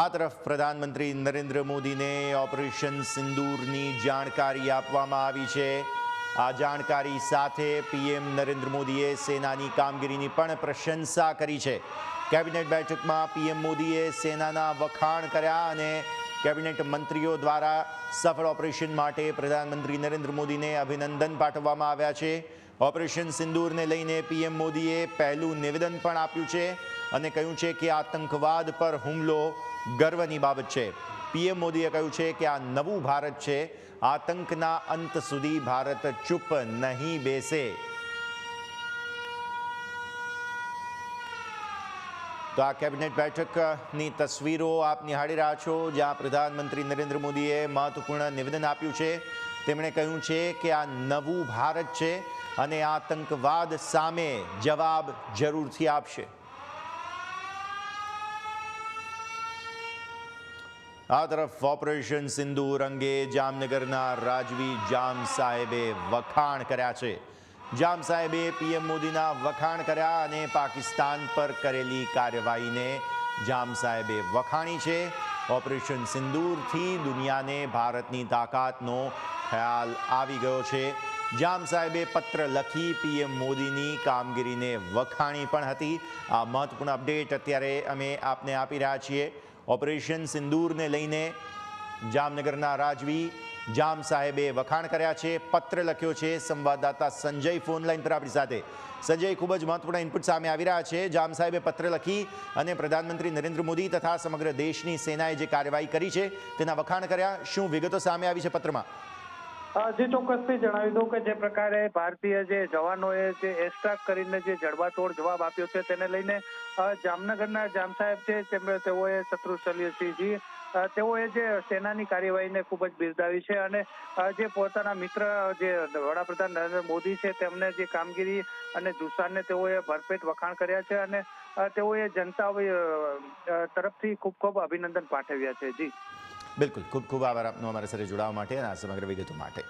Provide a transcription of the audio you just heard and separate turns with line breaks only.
આ તરફ પ્રધાનમંત્રી નરેન્દ્ર મોદીને ઓપરેશન સિંદૂરની જાણકારી આપવામાં આવી છે. આ જાણકારી સાથે પીએમ નરેન્દ્ર મોદીએ સેનાની કામગીરીની પણ પ્રશંસા કરી છે. કેબિનેટ બેઠકમાં પીએમ મોદીએ સેનાના વખાણ કર્યા અને કેબિનેટ મંત્રીઓ દ્વારા સફળ ઓપરેશન માટે પ્રધાનમંત્રી નરેન્દ્ર મોદીને અભિનંદન પાઠવવામાં આવ્યા છે. ઓપરેશન સિંદૂરને લઈને પીએમ મોદીએ પહેલું નિવેદન પણ આપ્યું છે. અને કહ્યું છે કે આતંકવાદ પર હુમલો ગર્વની બાબત છે. પીએમ મોદીએ કહ્યું છે કે આ નવું ભારત છે. આતંકના અંત સુધી ભારત ચૂપ નહીં બેસે. તો આ કેબિનેટ બેઠકની તસવીરો આપ નિહાળી રહ્યા છો, જ્યાં પ્રધાનમંત્રી નરેન્દ્ર મોદીએ મહત્વપૂર્ણ નિવેદન આપ્યું છે. તેમણે કહ્યું છે કે આ નવું ભારત છે અને આતંકવાદ સામે જવાબ જરૂરથી આપશે. આ તરફ ઓપરેશન સિંદૂર અંગે જામનગરના રાજવી જામ સાહેબે વખાણ કર્યા છે. જામ સાહેબે પીએમ મોદીના વખાણ કર્યા અને પાકિસ્તાન પર કરેલી કાર્યવાહીને જામ સાહેબે વખાણી છે. ઓપરેશન સિંદૂરથી દુનિયાને ભારતની તાકાતનો ખ્યાલ આવી ગયો છે. જામ સાહેબે પત્ર લખી પીએમ મોદીની કામગીરીને વખાણી પણ હતી. આ મહત્વપૂર્ણ અપડેટ અત્યારે અમે આપને આપી રહ્યા છીએ. ઓપરેશન સિંદૂરને લઈને જામનગરના રાજવી જામ સાહેબે વખાણ કર્યા છે, પત્ર લખ્યો છે, સંવાદદાતા સંજય ફોન લાઈન પર આપણી સાથે. સંજય, ખૂબ જ મહત્વપૂર્ણ ઇનપુટ સામે આવી રહ્યા છે. જામ સાહેબે પત્ર લખી અને પ્રધાનમંત્રી નરેન્દ્ર મોદી તથા સમગ્ર દેશની સેનાએ જે કાર્યવાહી કરી છે, તેના વખાણ કર્યા. શું વિગતો સામે આવી છે પત્રમાં?
જી ચોક્કસથી જણાવી દઉં કે જે પ્રકારે ભારતીય જે જવાનોએ જે એસ્ટ્રાક કરીને જે જડબાતોડ જવાબ આપ્યો છે તેને લઈને જામનગરના જામ સાહેબ છે તેમણે તેઓએ શત્રુ શલ્યસિંહજી તેઓએ જે સેનાની કાર્યવાહીને ખૂબ જ બિરદાવી છે અને જે પોતાના મિત્ર, જે વડાપ્રધાન નરેન્દ્ર મોદી છે તેમને જે કામગીરી અને જુસ્સાને તેઓએ ભરપેટ વખાણ કર્યા છે અને તેઓએ જનતા તરફથી ખૂબ ખૂબ અભિનંદન પાઠવ્યા છે. જી.
બિલકુલ. ખૂબ ખૂબ આભાર આપનો અમારા સાથે જોડાવા માટે અને આ સમગ્ર વિગતો માટે.